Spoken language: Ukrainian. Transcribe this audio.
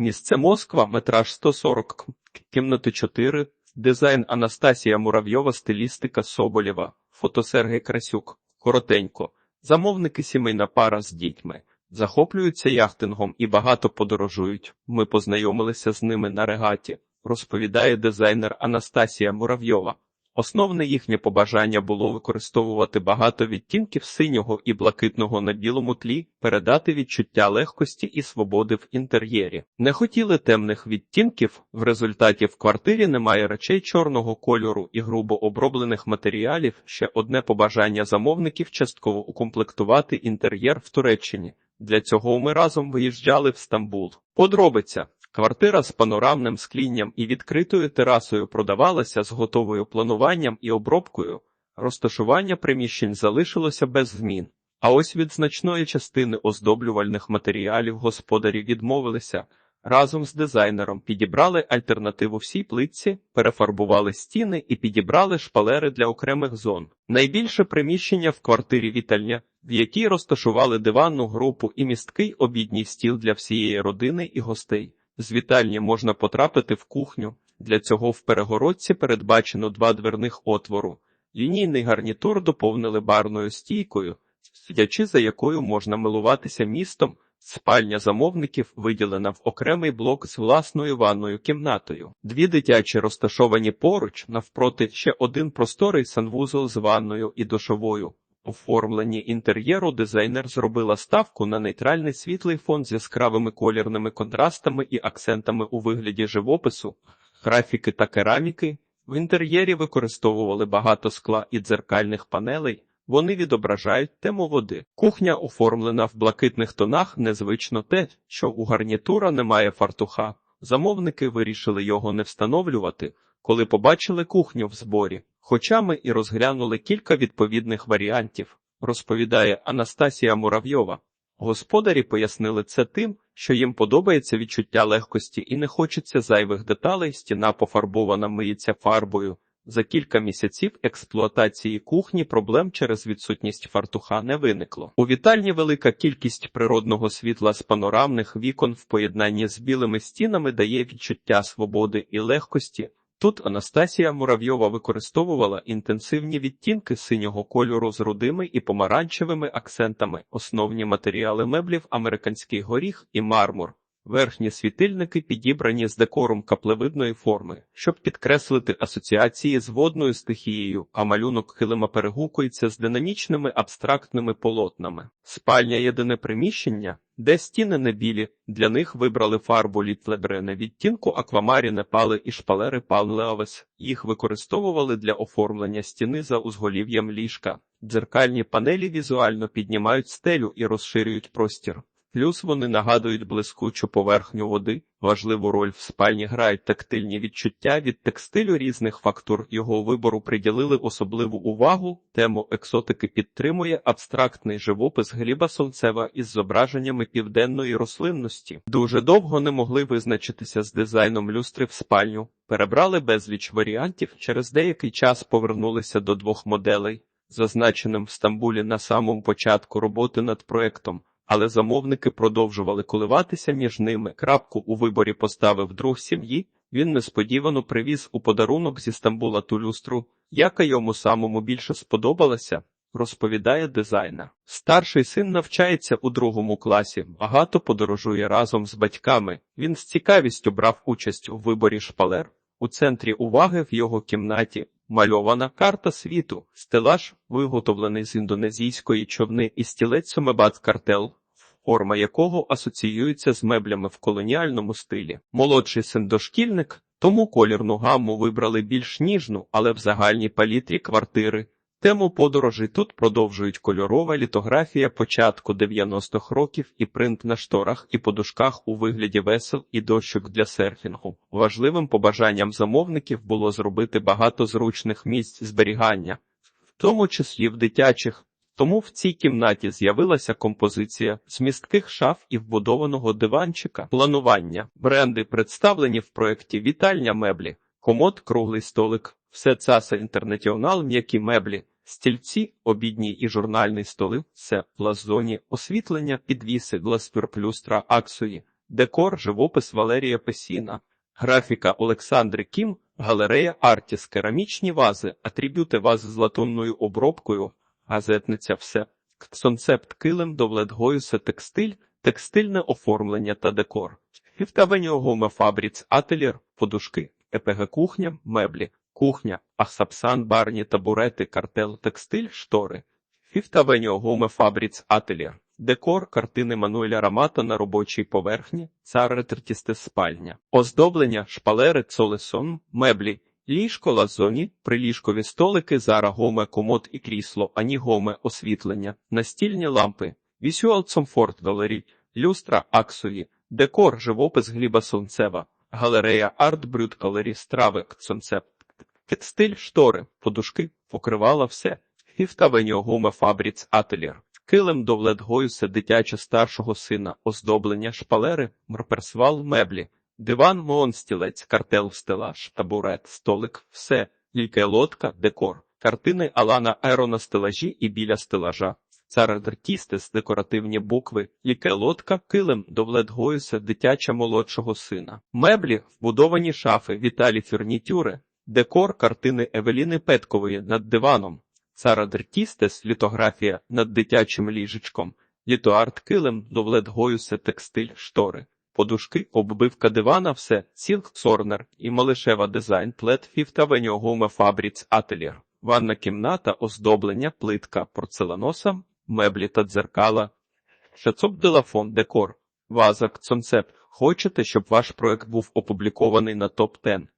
Місце Москва, метраж 140, к- кімнати 4, дизайн Анастасія Муравйова, стилістика Соболєва, фото Сергій Красюк. Коротенько. Замовники сімейна пара з дітьми. Захоплюються яхтингом і багато подорожують. Ми познайомилися з ними на регаті, розповідає дизайнер Анастасія Муравйова. Основне їхнє побажання було використовувати багато відтінків синього і блакитного на білому тлі, передати відчуття легкості і свободи в інтер'єрі. Не хотіли темних відтінків, в результаті в квартирі немає речей чорного кольору і грубо оброблених матеріалів. Ще одне побажання замовників частково укомплектувати інтер'єр в Туреччині. Для цього ми разом виїжджали в Стамбул. Подробиця. Квартира з панорамним склінням і відкритою терасою продавалася з готовою плануванням і обробкою. Розташування приміщень залишилося без змін. А ось від значної частини оздоблювальних матеріалів господарі відмовилися. Разом з дизайнером підібрали альтернативу всій плитці, перефарбували стіни і підібрали шпалери для окремих зон. Найбільше приміщення в квартирі вітальня, в якій розташували диванну групу і місткий обідній стіл для всієї родини і гостей. З вітальні можна потрапити в кухню. Для цього в перегородці передбачено два дверних отвору. Лінійний гарнітур доповнили барною стійкою, сидячи за якою можна милуватися містом. Спальня замовників виділена в окремий блок з власною ванною кімнатою. Дві дитячі розташовані поруч, навпроти ще один просторий санвузол з ванною і душовою. Оформленні інтер'єру дизайнер зробила ставку на нейтральний світлий фон з яскравими колірними контрастами і акцентами у вигляді живопису, графіки та кераміки. В інтер'єрі використовували багато скла і дзеркальних панелей. Вони відображають тему води. Кухня оформлена в блакитних тонах, незвично те, що у гарнітура немає фартуха. Замовники вирішили його не встановлювати, коли побачили кухню в зборі. Хоча ми і розглянули кілька відповідних варіантів, розповідає Анастасія Муравйова. Господарі пояснили це тим, що їм подобається відчуття легкості і не хочеться зайвих деталей, стіна пофарбована миється фарбою. За кілька місяців експлуатації кухні проблем через відсутність фартуха не виникло. У вітальні велика кількість природного світла з панорамних вікон в поєднанні з білими стінами дає відчуття свободи і легкості. Тут Анастасія Муравйова використовувала інтенсивні відтінки синього кольору з рудими і помаранчевими акцентами, основні матеріали меблів американський горіх і мармур. Верхні світильники підібрані з декором каплевидної форми, щоб підкреслити асоціації з водною стихією, а малюнок килима перегукується з динамічними абстрактними полотнами. Спальня єдине приміщення, де стіни не білі, для них вибрали фарбу літлебрене відтінку аквамаріне пали і шпалери паллеовес. Їх використовували для оформлення стіни за узголів'ям ліжка. Дзеркальні панелі візуально піднімають стелю і розширюють простір. Плюс вони нагадують блискучу поверхню води. Важливу роль в спальні грають тактильні відчуття від текстилю різних фактур. Його вибору приділили особливу увагу. Тему ексотики підтримує абстрактний живопис Гліба Сонцева із зображеннями південної рослинності. Дуже довго не могли визначитися з дизайном люстри в спальню. Перебрали безліч варіантів. Через деякий час повернулися до двох моделей, зазначеним в Стамбулі на самому початку роботи над проектом але замовники продовжували коливатися між ними. Крапку у виборі поставив друг сім'ї. Він несподівано привіз у подарунок зі Стамбула ту люстру, яка йому самому більше сподобалася. Розповідає дизайнер. Старший син навчається у другому класі, багато подорожує разом з батьками. Він з цікавістю брав участь у виборі шпалер. У центрі уваги в його кімнаті мальована карта світу, стелаж, виготовлений з індонезійської човни і стілець Сомебат картел, форма якого асоціюється з меблями в колоніальному стилі. Молодший син дошкільник, тому колірну гамму вибрали більш ніжну, але в загальній палітрі квартири. Тему подорожі тут продовжують кольорова літографія початку 90-х років і принт на шторах і подушках у вигляді весел і дощок для серфінгу. Важливим побажанням замовників було зробити багато зручних місць зберігання, в тому числі в дитячих. Тому в цій кімнаті з'явилася композиція з містких шаф і вбудованого диванчика. Планування бренди представлені в проєкті Вітальня меблі, комод, круглий столик. Все цаса інтернаціонал, м'які меблі, стільці, обідній і журнальний столи, все в лазоні, освітлення, підвіси, гласпюр плюстра, аксої, декор, живопис Валерія Песіна, графіка Олександри Кім, галерея Артіс, керамічні вази, атриб'юти вази з латунною обробкою, газетниця все, концепт килим до Вледгоюса текстиль, текстильне оформлення та декор. Фіфтавеніо Гоме Фабріц, ательєр, подушки, ЕПГ кухня, меблі, кухня, Ахсапсан, барні, табурети, картел, текстиль, штори. Фіфтавеніо Гоме Фабріц, ательєр, декор, картини Мануеля Рамата на робочій поверхні, цар ретертісте спальня, оздоблення, шпалери, цолесон, меблі, ліжко, лазоні, приліжкові столики, зара гоме, комод і крісло, ані гоме, освітлення, настільні лампи, вісюал Цомфорт Валерій, люстра, аксові, декор, живопис Гліба Сонцева, галерея Арт Брюд Галері, страви, концепт, текстиль, штори, подушки, покривала все, фіфтавеніо гоме фабріц ательєр. Килим до Вледгоюса дитяча старшого сина, оздоблення, шпалери, мрперсвал, меблі, диван, моон, стілець, картел, стелаж, табурет, столик, все, лільке лодка, декор, картини Алана Еро на стелажі і біля стелажа, цар Дертістес, декоративні букви, ліке лодка, килим до Вледгоюса дитяча молодшого сина, меблі, вбудовані шафи, Віталі фурнітюри, декор, картини Евеліни Петкової над диваном, Сара Дертістес, літографія над дитячим ліжечком, літоарт килим, довлет Гоюсе, текстиль, штори, подушки, оббивка дивана, все, сілк, сорнер і малишева дизайн, плет, фіфтавеньо, гуме, фабріц, ательєр, ванна кімната, оздоблення, плитка, порцеланоса, меблі та дзеркала, шацоп делафон, декор, ваза, концепт. Хочете, щоб ваш проект був опублікований на топ 10